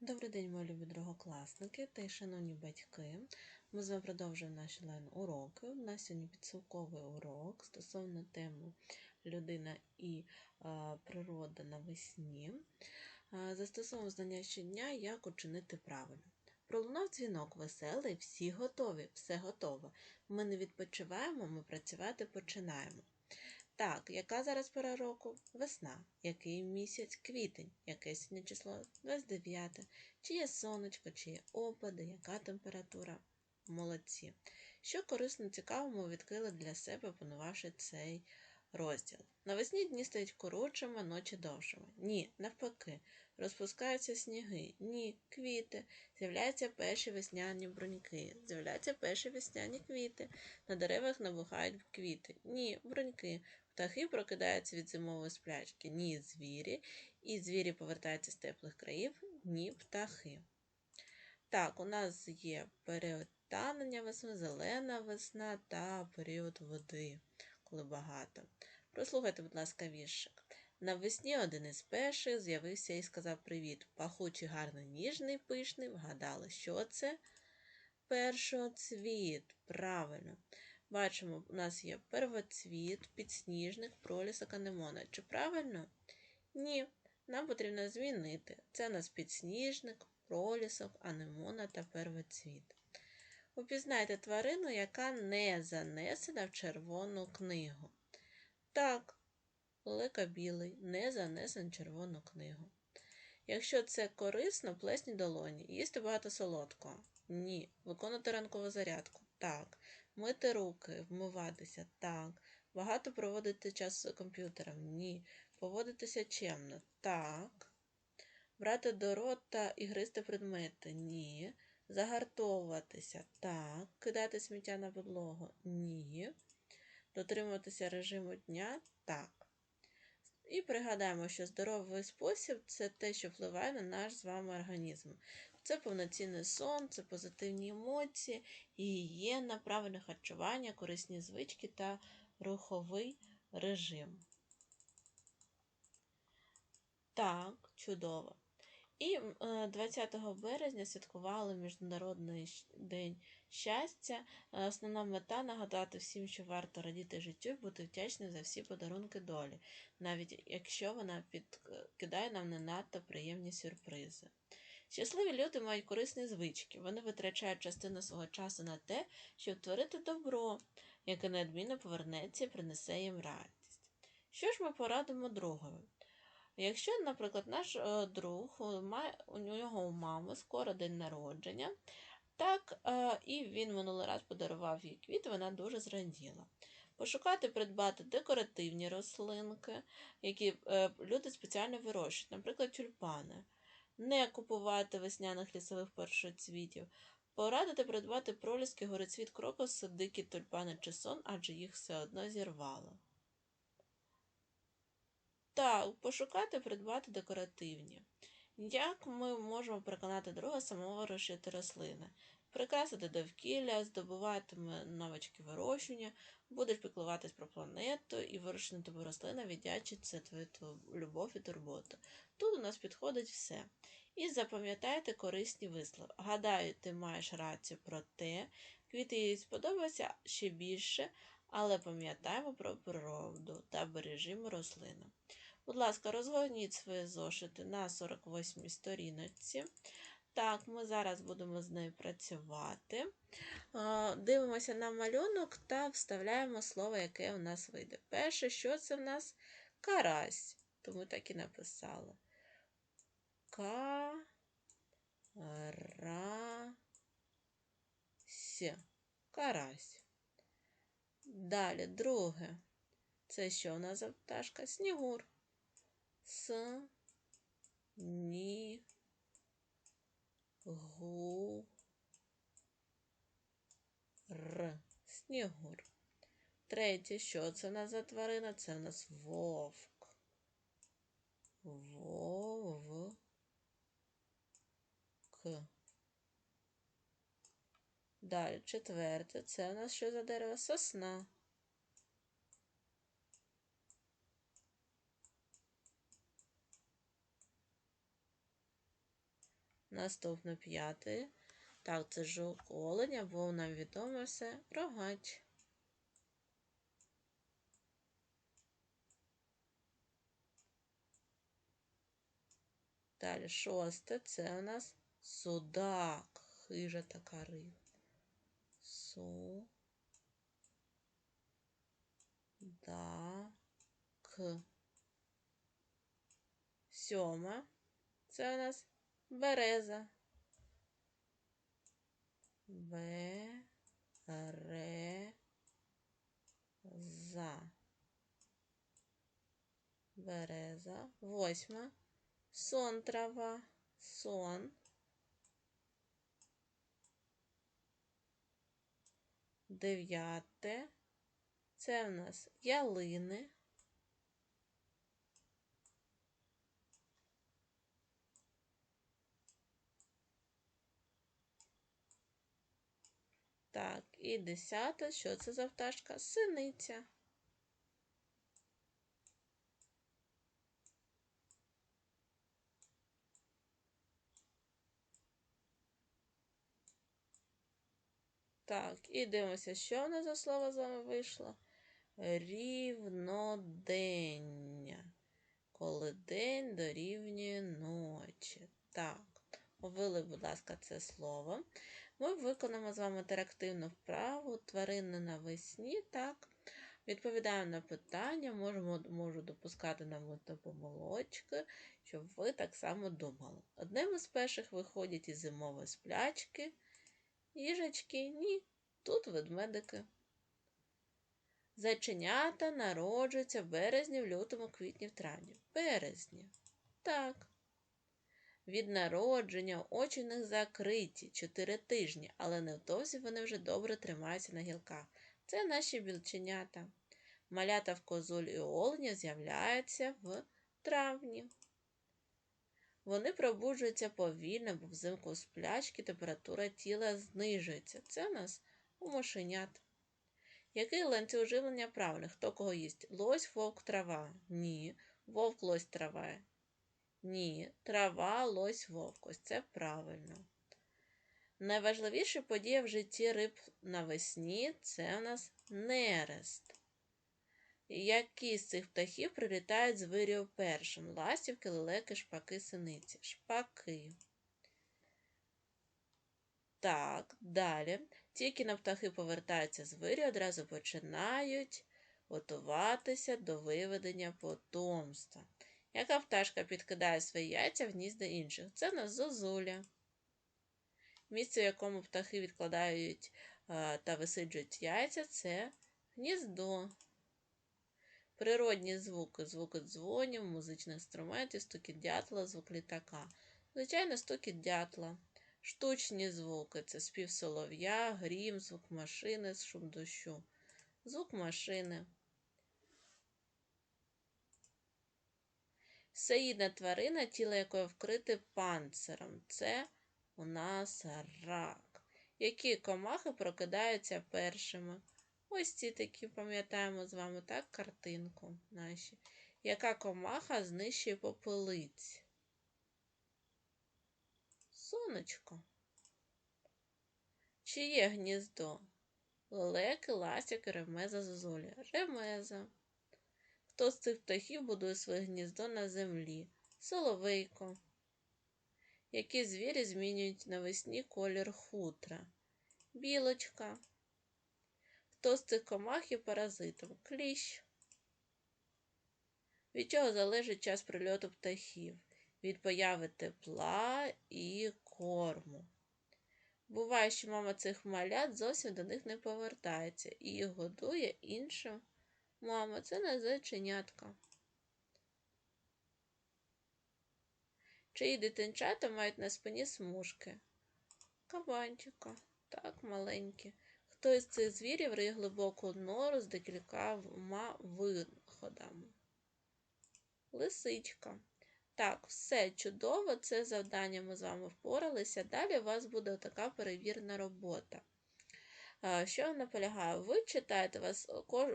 Добрий день, мої любі другокласники та й шановні батьки. Ми з вами продовжуємо наші лайн-уроки. У нас сьогодні підсумковий урок стосовно теми людина і природа навесні. Застосовуємо знання щодня, як учинити правильно. Пролунав дзвінок веселий, всі готові, все готово. Ми не відпочиваємо, ми працювати починаємо. Так, яка зараз пора року? Весна. Який місяць? Квітень. Яке сьогодні число? 29. Чи є сонечко, чи є опади, яка температура? Молодці. Що корисно цікаво ми відкрили для себе, опанувавши цей розділ. Навесні дні стають коротшими, ночі довшими. Ні, навпаки, розпускаються сніги, ні, квіти, з'являються перші весняні бруньки, з'являються перші весняні квіти, на деревах набухають квіти, ні, бруньки, птахи прокидаються від зимової сплячки, ні, звірі, і звірі повертаються з теплих країв, ні, птахи. Так, у нас є період танення весни, зелена весна та період води, коли багато. Прослухайте, будь ласка, віршик. Навесні один із перших з'явився і сказав привіт. Пахучий, гарний, ніжний, пишний. Вгадали, що це? Першоцвіт. Правильно. Бачимо, у нас є первоцвіт, підсніжник, пролісок, анемона. Чи правильно? Ні. Нам потрібно змінити. Це у нас підсніжник, пролісок, анемона та первоцвіт. Упізнайте тварину, яка не занесена в червону книгу. Так, лика білий, не занесен в червону книгу. Якщо це корисно, плесні долоні. Їсти багато солодкого. Ні. Виконати ранкову зарядку. Так. Мити руки, вмиватися. Так. Багато проводити час з комп'ютером. Ні. Поводитися чемно. Так. Брати до рота і гризти предмети. Ні. Загартовуватися. Так. Кидати сміття на підлогу. Ні. Дотримуватися режиму дня. Так. І пригадаємо, що здоровий спосіб це те, що впливає на наш з вами організм. Це повноцінний сон, це позитивні емоції, гігієна, правильне харчування, корисні звички та руховий режим. Так, чудово. І 20 березня святкували Міжнародний день щастя. Основна мета нагадати всім, що варто радіти життю і бути вдячним за всі подарунки долі, навіть якщо вона підкидає нам не надто приємні сюрпризи. Щасливі люди мають корисні звички. Вони витрачають частину свого часу на те, щоб творити добро, яке неодмінно повернеться і принесе їм радість. Що ж ми порадимо другові? Якщо, наприклад, наш е, друг у нього у мами скоро день народження, так е, і він минулий раз подарував їй квіти, вона дуже зраділа. Пошукати, придбати декоративні рослинки, які е, люди спеціально вирощують, наприклад, тюльпани, не купувати весняних лісових першоцвітів, порадити придбати проліски, горецвіт, крокус, дикі тульпани чи сон, адже їх все одно зірвало. Так, пошукати, придбати декоративні. Як ми можемо переконати друга самого розшити рослини? Прикрасити довкілля, здобуватиме навички вирощування, будеш піклуватись про планету і вирощена тобі рослина віддячить це твою любов і турботу. Тут у нас підходить все. І запам'ятайте корисні вислови. Гадаю, ти маєш рацію про те, квіти їй сподобаються ще більше, але пам'ятаємо про природу та бережімо рослини. Будь ласка, розгорніть свої зошити на 48 сторіночці. Так, ми зараз будемо з нею працювати. Дивимося на малюнок та вставляємо слово, яке у нас вийде. Перше, що це в нас карась. Тому так і написали. Карась. Карась. Далі, друге. Це що у нас за пташка? Снігур с ні гу р. Снігур. Третє, що це у нас за тварина? Це у нас вовк. Вовк. Далі четверте. Це у нас що за дерево? Сосна. Наступне п'яте. Так, це жук оленя, бо нам відомо все рогач. Далі шосте це у нас судак. Хижа така риба. Су. Да. К. Сьома. Це у нас береза. Береза. Береза. Восьма. Сон трава. Сон. Дев'яте. Це в нас ялини. Так, і десята. Що це за пташка? Синиця. Так, і дивимося, що в нас за слово з вами вийшло. Рівнодення. Коли день дорівнює ночі. Так, обвели, будь ласка, це слово. Ми виконаємо з вами інтерактивну вправу тварини навесні. Так, відповідаємо на питання, можемо, можу допускати нам помолочки, щоб ви так само думали. Одним із перших виходять із зимової сплячки. Їжачки ні, тут ведмедики. Зайченята народжуються в березні, в лютому, квітні, в травні. Березні. Так. Від народження очі в них закриті 4 тижні, але невдовзі вони вже добре тримаються на гілках. Це наші білченята. Малята в козуль і оленя з'являються в травні. Вони пробуджуються повільно, бо взимку у сплячки температура тіла знижується. Це у нас у мошенят. Який ланцюг живлення правильний? Хто кого їсть? Лось, вовк, трава? Ні. Вовк, лось, трава. Ні. Трава, лось, вовк. Ось це правильно. Найважливіша подія в житті риб навесні це у нас нерест. Які з цих птахів прилітають з вирію першим? Ластівки, лелеки, шпаки, синиці. Шпаки. Так, далі. Тільки на птахи повертаються з вирію, одразу починають готуватися до виведення потомства. Яка пташка підкидає свої яйця в гнізда інших? Це на зозуля. Місце, в якому птахи відкладають та висиджують яйця, це гніздо. Природні звуки, звуки дзвонів, музичних інструментів, стукіт дятла, звук літака. Звичайно, стукіт дятла. Штучні звуки це спів солов'я, грім, звук машини, шум дощу, звук машини. Всеїдна тварина, тіло якої вкрите панциром. Це у нас рак. Які комахи прокидаються першими? Ось ці такі, пам'ятаємо з вами так, картинку наші. Яка комаха знищує попелиць? Сонечко. Чи є гніздо? Лелеки, ластяки, ремеза, зозулі. Ремеза. Хто з цих птахів будує своє гніздо на землі? Соловейко. Які звірі змінюють навесні колір хутра? Білочка. Хто з цих комах є паразитом? Кліщ. Від чого залежить час прильоту птахів? Від появи тепла і корму. Буває, що мама цих малят зовсім до них не повертається і їх годує інша мама. Це не зайченятка. Чиї дитинчата мають на спині смужки? Кабанчика. Так, маленькі. Хто із цих звірів риє глибоку нору з декількома виходами? Лисичка. Так, все чудово, це завдання ми з вами впоралися. Далі у вас буде така перевірна робота. Що я наполягаю? Ви читаєте, вас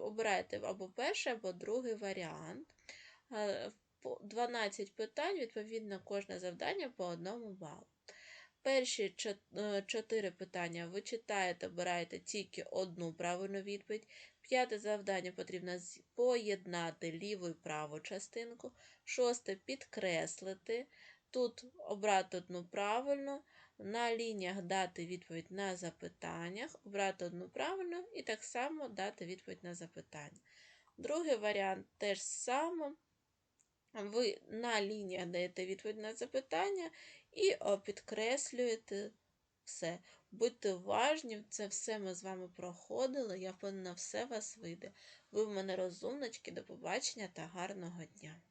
обираєте або перший, або другий варіант. 12 питань, відповідно, кожне завдання по одному балу. Перші чот- е, чотири питання ви читаєте, обираєте тільки одну правильну відповідь. П'яте завдання потрібно поєднати ліву і праву частинку. Шосте підкреслити. Тут обрати одну правильну, на лініях дати відповідь на запитаннях, обрати одну правильну і так само дати відповідь на запитання. Другий варіант теж саме. Ви на лініях даєте відповідь на запитання і підкреслюєте все. Будьте уважні, це все ми з вами проходили. Я впевнена, все вас вийде. Ви в мене розумнички, до побачення та гарного дня!